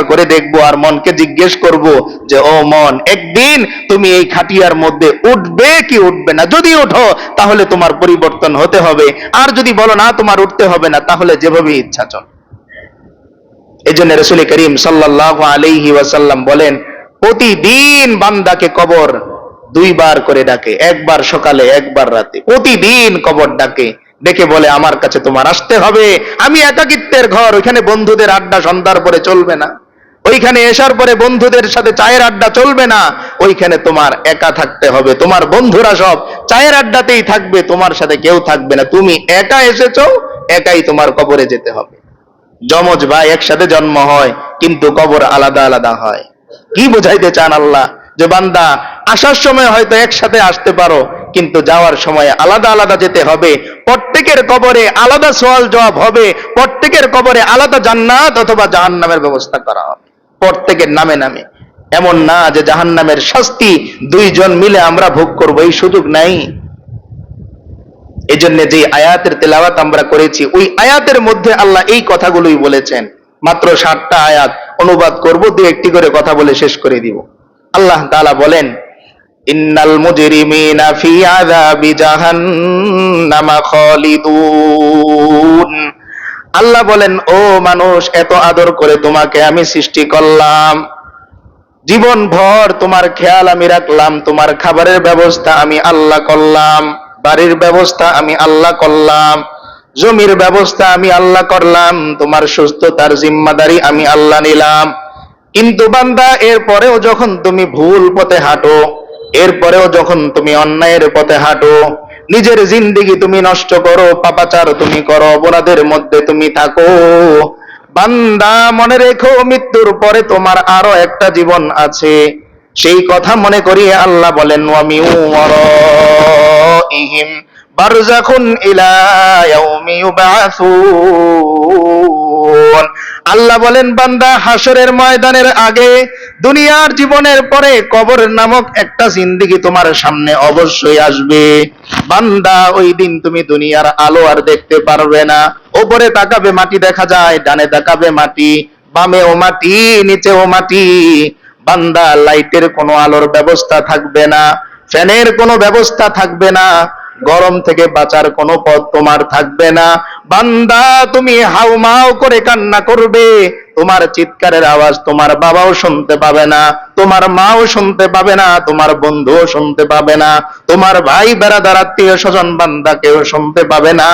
পরীক্ষার করে দেখব আর মনকে জিজ্ঞেস করব যে, ও মন, একদিন তুমি এই খাটিয়ার মধ্যে উঠবে কি উঠবে না? যদি ওঠো, তাহলে তোমার পরিবর্তন হতে হবে। আর যদি বলো না, তোমার উঠতে হবে না, তাহলে যেভাবে ইচ্ছা চল। এই জন্য রসুল করিম সাল্লাহ আলাইহি ওয়াসাল্লাম বলেন, প্রতিদিন বান্দাকে কবর দুইবার করে ডাকে, একবার সকালে, একবার রাতে। প্রতিদিন কবর ডাকে, ডেকে বলে, আমার কাছে তোমার আসতে হবে। আমি একাকিত্বের ঘর, ওইখানে বন্ধুদের আড্ডা, সন্ধ্যার পরে চলবে না। ওইখানে এসার পরে বন্ধুদের সাথে চায়ের আড্ডা চলবে না, ওইখানে তোমার একা থাকতে হবে, তোমার বন্ধুরা সব চায়ের আড্ডাতেই থাকবে, তোমার সাথে কেউ থাকবে না। তুমি একা এসেছ, একাই তোমার কবরে যেতে হবে। যমজ ভাই একসাথে জন্ম হয়, কিন্তু কবর আলাদা আলাদা হয়। কি বোঝাইতে চান আল্লাহ? যে বান্দা, আসার সময় হয়তো একসাথে আসতে পারো, কিন্তু যাওয়ার সময় আলাদা আলাদা যেতে হবে। প্রত্যেকের কবরে আলাদা সওয়াল জবাব হবে, প্রত্যেকের কবরে আলাদা জান্নাত অথবা জাহান্নামের ব্যবস্থা করা হবে। প্রত্যেকের নামে নামে। এমন না যে জাহান্নামের শাস্তি দুইজন মিলে আমরা ভোগ করব, এই সুযোগ নাই। এই জন্য যে আয়াতের তেলাওয়াত আমরা করেছি, ওই আয়াতের মধ্যে আল্লাহ এই কথাগুলোই বলেছেন। মাত্র ষাটটা আয়াত, অনুবাদ করব, দু একটি করে কথা বলে শেষ করে দিব। আল্লাহ তালা বলেন, ইন্নাল মুজরিমিনা ফি আযাবি জাহান্নামা খালিদুন। আল্লাহ বলেন, ও মানুষ, এত আদর করে তোমাকে আমি সৃষ্টি করলাম। জীবন ভর তোমার খেয়াল আমি রাখলাম, তোমার খাবারের ব্যবস্থা আমি আল্লাহ করলাম, বাড়ির ব্যবস্থা আমি আল্লাহ করলাম, জমির ব্যবস্থা আমি আল্লাহ করলাম, তোমার সুস্থতার জিম্মাদারি আমি আল্লাহ নিলাম। কিন্তু বান্দা, এরপরেও যখন তুমি ভুল পথে হাঁটো, এরপরেও যখন তুমি অন্যায়ের পথে হাঁটো নিজের জিন্দিগি তুমি নষ্ট করো, পাপাচার তুমি করো, অপরাধের মধ্যে তুমি থাকো। বান্দা, মনে রেখো, মৃত্যুর পরে তোমার আরও একটা জীবন আছে। সেই কথা মনে করিয়ে আল্লাহ বলেন ওয়ামিউ ইহিম বারজাখুন ইলা ইয়াউমি আল্লাহ বলেন, বান্দা হাসরের ময়দানের আগে দুনিয়ার জীবনের পরে কবর নামক একটা জিন্দিগি তোমার সামনে অবশ্যই আসবে। বান্দা, ওই দিন তুমি দুনিয়ার আলো আর দেখতে পারবে না। ওপরে তাকাবে মাটি দেখা যায়, ডানে তাকাবে মাটি, বামেও মাটি, নিচেও মাটি। বান্দা, লাইটের কোনো আলোর ব্যবস্থা থাকবে না, ফ্যানের কোনো ব্যবস্থা থাকবে না। গরম থেকে বাঁচার কোনো পথ তোমার থাকবে না। বান্দা, তুমি হাউমাউ করে কান্না করবে। তোমার চিৎকারের আওয়াজ তোমার বাবাও শুনতে পাবে না, তোমার মাও শুনতে পাবে না, তোমার বন্ধুও শুনতে পাবে না, তোমার ভাই, বেড়াদার, আত্মীয় স্বজন বান্দা কেউ শুনতে পাবে না।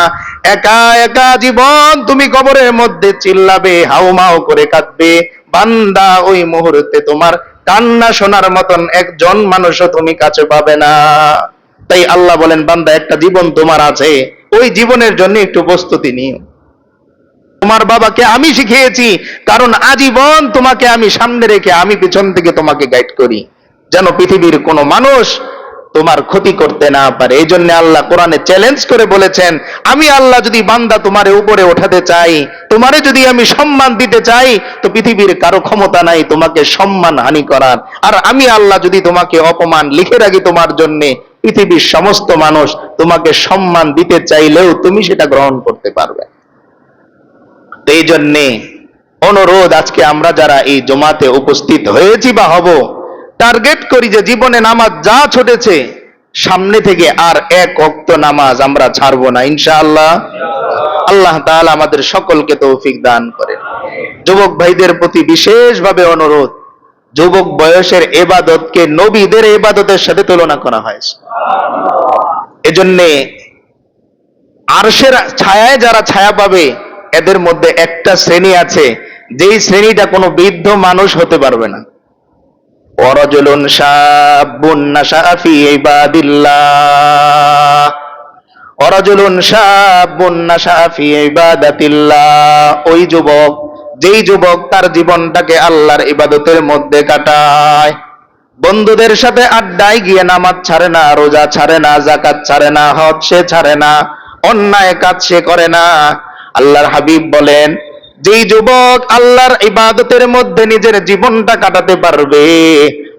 একা একা জীবন তুমি কবরের মধ্যে চিল্লাবে, হাউমাউ করে কাঁদবে। বান্দা, ওই মুহূর্তে তোমার কান্না শোনার মতন একজন মানুষও তুমি কাছে পাবে না। তাই আল্লাহ বলেন, বান্দা, একটা জীবন তোমার আছে, ওই জীবনের জন্য একটু প্রস্তুতি নিও। তোমার বাবাকে আমি শিখিয়েছি, কারণ আজীবন তোমাকে আমি সামনে রেখে আমি পিছন থেকে তোমাকে গাইড করি। যেন পৃথিবীর কোনো মানুষ তোমার ক্ষতি করতে না পারে। এই জন্য আল্লাহ কোরআনে চ্যালেঞ্জ করে বলেছেন, আমি আল্লাহ যদি বান্দা তোমার উপরে ওঠাতে চাই, তোমারে যদি আমি সম্মান দিতে চাই, তো পৃথিবীর কারও ক্ষমতা নাই, তোমাকে সম্মান হানি করার। আর আমি আল্লাহ যদি তোমাকে অপমান লিখে রাখি তোমার জন্য পৃথিবীর সমস্ত মানুষ তোমাকে সম্মান দিতে চাইলেও তুমি সেটা গ্রহণ করতে পারবে। এই জন্যে অনুরোধ আজকে আমরা যারা এই জমাতে উপস্থিত হয়েছি বা হব, টার্গেট করি যে জীবনে নামাজ যা ছুটেছে, সামনে থেকে আর এক অক্ত নামাজ আমরা ছাড়বো না, ইনশাআল্লাহ। আল্লাহ তাআলা আমাদের সকলকে তৌফিক দান করেন। যুবক ভাইদের প্রতি বিশেষভাবে অনুরোধ, যুবক বয়সের এবাদতকে নবীদের এবাদতের সাথে তুলনা করা হয়েছে এজন্যে আরশের ছায়ায় যারা ছায়া পাবে, এদের মধ্যে একটা শ্রেণি আছে, যেই শ্রেণীটা কোনো বৃদ্ধ মানুষ হতে পারবে না। অরজলুন শাবুন নাশাআ ফি ইবাদিল্লাহ। অরজলুন শাবুন নাশাআ ফি ইবাদাতিল্লাহ। ওই যুবক, যেই যুবক তার জীবনটাকে আল্লাহর ইবাদতের মধ্যে কাটায়। বন্ধুদের সাথে আড্ডায় গিয়ে নামাজ ছাড়ে না, রোজা ছাড়ে না জাকাত ছাড়ে না, হজ সে ছাড়ে না, অন্যায় কাজ সে করে না। আল্লাহর হাবিব বলেন, যেই যুবক আল্লাহর ইবাদতের মধ্যে নিজের জীবনটা কাটাতে পারবে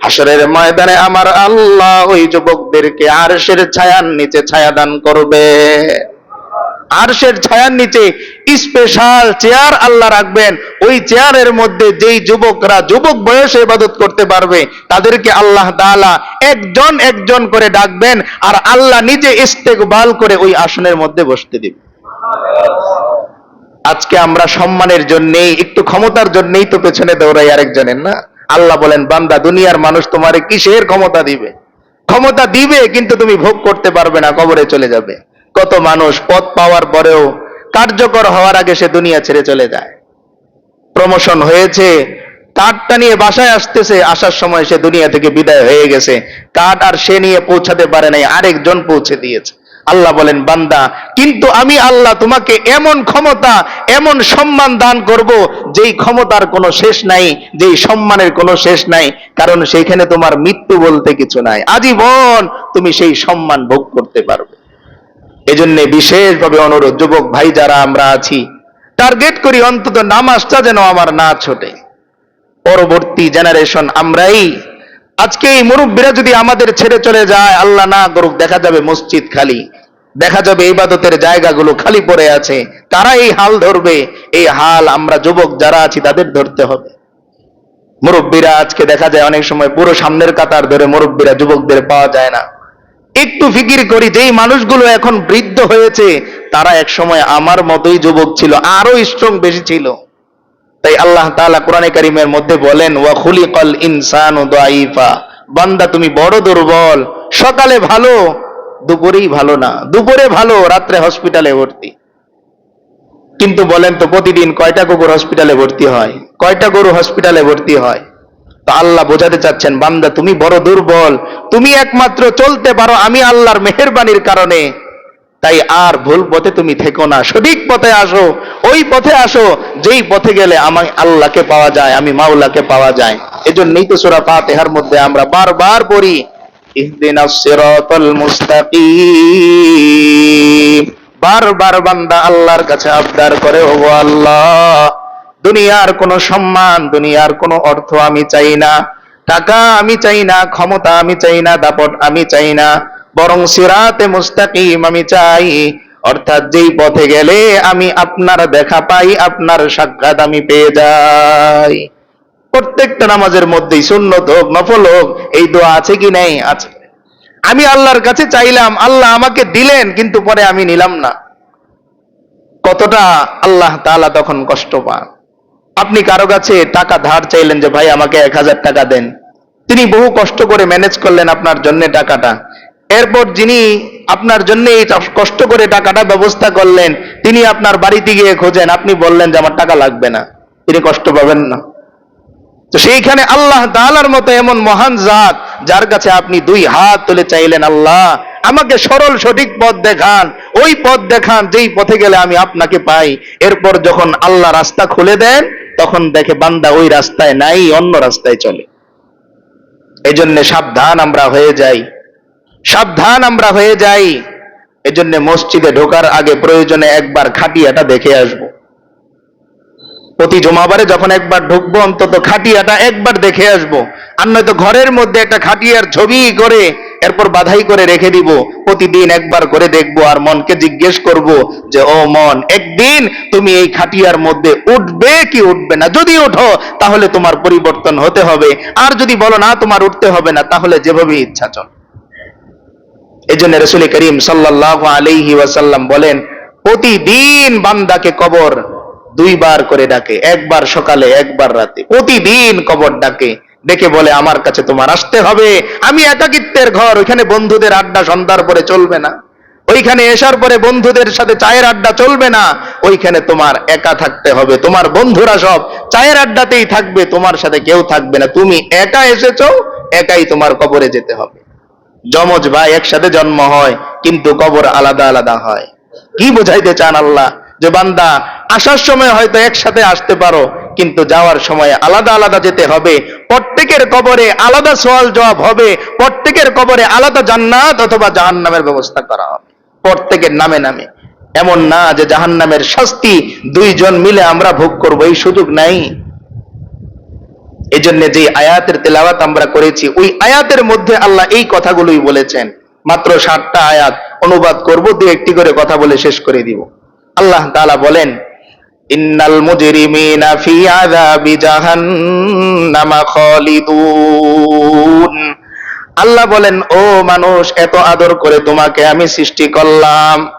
হাসরের ময়দানে আমার আল্লাহ ওই যুবকদেরকে আরশের ছায়ার নিচে ছায়া দান করবে। আরশের ছায়ার নিচে স্পেশাল চেয়ার আল্লাহ রাখবেন। ওই চেয়ারের মধ্যে যেই যুবকরা যুবক বয়সে ইবাদত করতে পারবে, তাদেরকে আল্লাহ তাআলা একজন একজন করে ডাকবেন আর আল্লাহ নিজে ইস্তেকবাল করে ওই আসনের মধ্যে বসতে দিবেন আজকে আমরা সম্মানের জন্যেই, একটু ক্ষমতার জন্যই তো পেছনে দৌড়াই আরেকজনের, না? আল্লাহ বলেন, বান্দা, দুনিয়ার মানুষ তোমারে কিসের ক্ষমতা দিবে? ক্ষমতা দিবে, কিন্তু তুমি ভোগ করতে পারবে না, কবরে চলে যাবে। কত মানুষ পদ পাওয়ার পরেও কার্যকর হওয়ার আগে সে দুনিয়া ছেড়ে চলে যায়। প্রমোশন হয়েছে কার্ডটা নিয়ে বাসায় আসতেছে, আসার সময় সে দুনিয়া থেকে বিদায় হয়ে গেছে। কার্ড আর সে নিয়ে পৌঁছাতে পারে নাই, আরেকজন পৌঁছে দিয়েছে। আল্লাহ বলেন, বান্দা, কিন্তু আমি আল্লাহ তোমাকে এমন ক্ষমতা, এমন সম্মান দান করব, যেই ক্ষমতার কোনো শেষ নাই, যেই সম্মানের কোনো শেষ নাই, কারণ সেইখানে তোমার মৃত্যু বলতে কিছু নাই। আজীবন তুমি সেই সম্মান ভোগ করতে পারবে। এজন্য বিশেষভাবে অনুরোধ, যুবক ভাই যারা আমরা আছি টার্গেট করি অন্তত নামাজটা যেন আমার না ছোটে। পরবর্তী জেনারেশন আমরাই, আজকে এই মুরব্বীরা যদি আমাদের ছেড়ে চলে যায়, আল্লাহ না করুক, দেখা যাবে মসজিদ খালি। দেখা যাবে ইবাদতের জায়গাগুলো খালি পড়ে আছে কারা এই হাল ধরবে। এই হাল আমরা যুবক যারা আছি, তাদের ধরতে হবে। মুরব্বীরা আজকে দেখা যায় অনেক সময় পুরো সামনের কাতার ধরে মুরব্বীরা যুবকদের পাওয়া যায় না। একটু ফিকির করি, যেই মানুষগুলো এখন বৃদ্ধ হয়েছে, তারা এক সময় আমার মতোই যুবক ছিল, আরও স্ট্রং বেশি ছিল। তাই আল্লাহ তাআলা কোরআনে কারিমের মধ্যে বলেন, ওয়া ইনসানু দাইফা বান্দা, তুমি বড় দুর্বল, সকালে ভালো, দুপুরেই ভালো না। দুপুরে ভালো, রাত্রে হসপিটালে ভর্তি। কিন্তু বলেন তো, প্রতিদিন কয়টা কুকুর হসপিটালে ভর্তি হয়? কয়টা গরু হসপিটালে ভর্তি হয়? তো আল্লাহ বোঝাতে চাচ্ছেন, বান্দা তুমি বড় দুর্বল, তুমি একমাত্র চলতে পারো আমি আল্লাহর মেহেরবানির কারণে। তাই আর ভুল পথে তুমি থেকো না, সঠিক পথে আসো, ওই পথে আসো, যেই পথে গেলে আমি আল্লাহকে পাওয়া যায়, আমি মাওলাকে পাওয়া যায়। এজন্যই তো সূরা ফাতিহার মধ্যে আমরা বারবার পড়ি, ইহদিনাস সিরাতাল মুস্তাকিম। বারবার বান্দা আল্লাহর কাছে আবদার করে ও আল্লাহ দুনিয়ার কোনো সম্মান, দুনিয়ার কোনো অর্থ আমি চাই না। টাকা আমি চাই না, ক্ষমতা আমি চাই না, দাপট আমি চাই না। বরং সিরাতে মুস্তাকিম আমি চাই। অর্থাৎ যেই পথে গেলে আমি আপনার দেখা পাই, আপনার সাক্ষাৎ আমি পেয়ে যাই। প্রত্যেকটা নামাজের মধ্যেই সুন্নত হোক, নফল হোক, এই দোয়া আছে কি নেই? আছে। আমি আল্লাহর কাছে চাইলাম, আল্লাহ আমাকে দিলেন, কিন্তু পরে আমি নিলাম না। কতটা আল্লাহ তাআলা তখন কষ্ট পান। আপনি কারও কাছে টাকা ধার চাইলেন যে, ভাই, আমাকে এক হাজার টাকা দেন। তিনি বহু কষ্ট করে ম্যানেজ করলেন আপনার জন্য টাকাটা। এরপর যিনি আপনার জন্য এই কষ্ট করে টাকাটা ব্যবস্থা করলেন, তিনি আপনার বাড়িতে গিয়ে খোঁজেন, আপনি বললেন যে, আমার টাকা লাগবে না, তিনি কষ্ট পাবেন না। তো সেইখানে আল্লাহ তাআলার মতো এমন মহান জাত, যার কাছে আপনি দুই হাত তুলে চাইলেন, আল্লাহ, আমাকে সরল সঠিক পথ দেখান, ওই পথ দেখান, যেই পথে গেলে আমি আপনাকে পাই। এরপর যখন আল্লাহ রাস্তা খুলে দেন তখন দেখে বান্দা ওই রাস্তায় নাই, অন্য রাস্তায় চলে। এজন্য সাবধান আমরা হয়ে যাই। সাবধান আমরা হয়ে যাই। এজন্য মসজিদে ঢোকার আগে প্রয়োজনে একবার খাটিয়াটা দেখে আসব। প্রতি জমাবারে যখন একবার ঢুকবো, অন্তত খাটিয়াটা একবার দেখে আসব। আর নয়তো ঘরের মধ্যে একটা খাটিয়ার ছবি করে এরপর বাধাই করে রেখে দিব। প্রতিদিন একবার করে দেখব আর মনকে জিজ্ঞেস করব যে, ও মন, একদিন তুমি এই খাটিয়ার মধ্যে উঠবে কি উঠবে না? যদি ওঠো, তাহলে তোমার পরিবর্তন হতে হবে। আর যদি বলো না, তোমার উঠতে হবে না, তাহলে যেভাবে ইচ্ছা চল। এই জন্য রসুল করিম সাল্লাহ আলাইহি ওয়াসাল্লাম বলেন, প্রতিদিন বান্দাকে কবর দুইবার করে ডাকে, একবার সকালে, একবার রাতে। প্রতিদিন কবর ডাকে। ডেকে বলে, আমার কাছে তোমার আসতে হবে। আমি একাকিত্বের ঘর, ওইখানে বন্ধুদের আড্ডা সন্ধ্যার পরে চলবে না। ওইখানে এসার পরে বন্ধুদের সাথে চায়ের আড্ডা চলবে না। ওইখানে তোমার একা থাকতে হবে। তোমার বন্ধুরা সব চায়ের আড্ডাতেই থাকবে। তোমার সাথে কেউ থাকবে না। তুমি একা এসেছ, একাই তোমার কবরে যেতে হবে। যমজ ভাই একসাথে জন্ম হয়, কিন্তু কবর আলাদা আলাদা হয়। কি বোঝাইতে চান আল্লাহ? যে বান্দা, আসার সময় হয়তো একসাথে আসতে পারো কিন্তু যাওয়ার সময় আলাদা আলাদা যেতে হবে। প্রত্যেকের কবরে আলাদা সওয়াল জবাব হবে। প্রত্যেকের কবরে আলাদা জান্নাত অথবা জাহান্নামের ব্যবস্থা করা হবে। প্রত্যেকের নামে নামে। এমন না যে জাহান্নামের শাস্তি দুইজন মিলে আমরা ভোগ করব, এই সুযোগ নাই। এই জন্য যে আয়াতের তেলাওয়াত আমরা করেছি, ওই আয়াতের মধ্যে আল্লাহ এই কথাগুলোই বলেছেন। মাত্র ষাটটা আয়াত। অনুবাদ করব দু একটি করে কথা বলে শেষ করে দিব। আল্লাহ তাআলা বলেন ইন্নাল মুজরিমিনা ফি আযাবি খালিদুন। আল্লাহ বলেন, ও মানুষ, এত আদর করে তোমাকে আমি সৃষ্টি করলাম।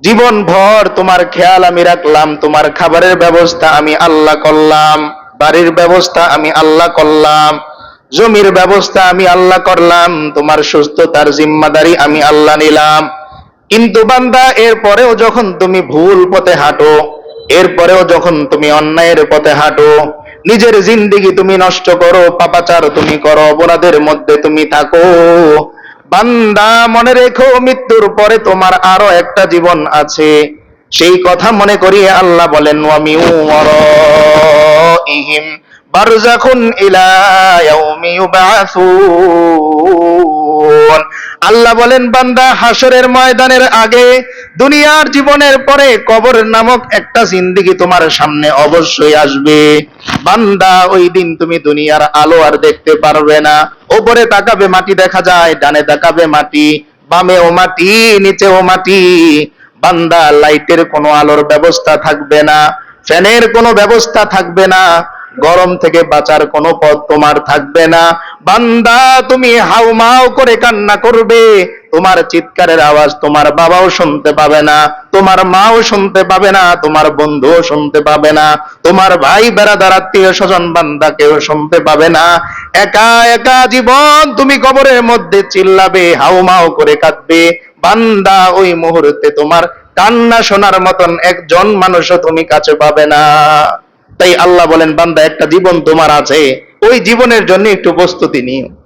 জীবন ভর তোমার খেয়াল আমি রাখলাম, তোমার খাবারের ব্যবস্থা আমি আল্লাহ করলাম, বাড়ির ব্যবস্থা আমি আল্লাহ করলাম, জমির ব্যবস্থা আমি আল্লাহ করলাম, তোমার সুস্থতার জিম্মাদারি আমি আল্লাহ নিলাম। কিন্তু বান্দা, এরপরেও যখন তুমি ভুল পথে হাঁটো এরপরেও যখন তুমি অন্যায়ের পথে হাঁটো, নিজের জিন্দিগি তুমি নষ্ট করো, পাপাচার তুমি করো, অপরাধের মধ্যে তুমি থাকো। বান্দা, মনে রেখো, মৃত্যুর পরে তোমার আরও একটা জীবন আছে। সেই কথা মনে করিয়ে আল্লাহ বলেন ওয়ামি ইহিম বারজাখুন ইলা ইয়াউমি ইউবাসুন আল্লাহ বলেন, বান্দা হাসরের ময়দানের আগে দুনিয়ার জীবনের পরে কবর নামক একটা জিন্দিগি তোমার সামনে অবশ্যই আসবে। বান্দা, ওই দিন তুমি দুনিয়ার আলো আর দেখতে পারবে না। ওপরে তাকাবে মাটি দেখা যায়, ডানে তাকাবে মাটি, বামেও মাটি, নিচেও মাটি। বান্দা, লাইটের কোনো আলোর ব্যবস্থা থাকবে না। ফ্যানের কোনো ব্যবস্থা থাকবে না, গরম থেকে বাঁচার কোনো পথ তোমার থাকবে না। বান্দা, তুমি হাউমাউ করে কান্না করবে, তোমার চিৎকারের আওয়াজ তোমার বাবাও শুনতে পাবে না, তোমার মাও শুনতে পাবে না, তোমার বন্ধুও শুনতে পাবে না, তোমার ভাই, বেড়াদার আত্মীয় স্বজন বান্দা কেউ শুনতে পাবে না। একা একা জীবন তুমি কবরের মধ্যে চিল্লাবে, হাউমাউ করে কাঁদবে। বান্দা, ওই মুহূর্তে তোমার কান্না শোনার মতন একজন মানুষও তুমি কাছে পাবে না। তাই আল্লাহ বলেন, বান্দা, একটা জীবন তোমার আছে। ওই জীবনের জন্য একটু প্রস্তুতি নিও।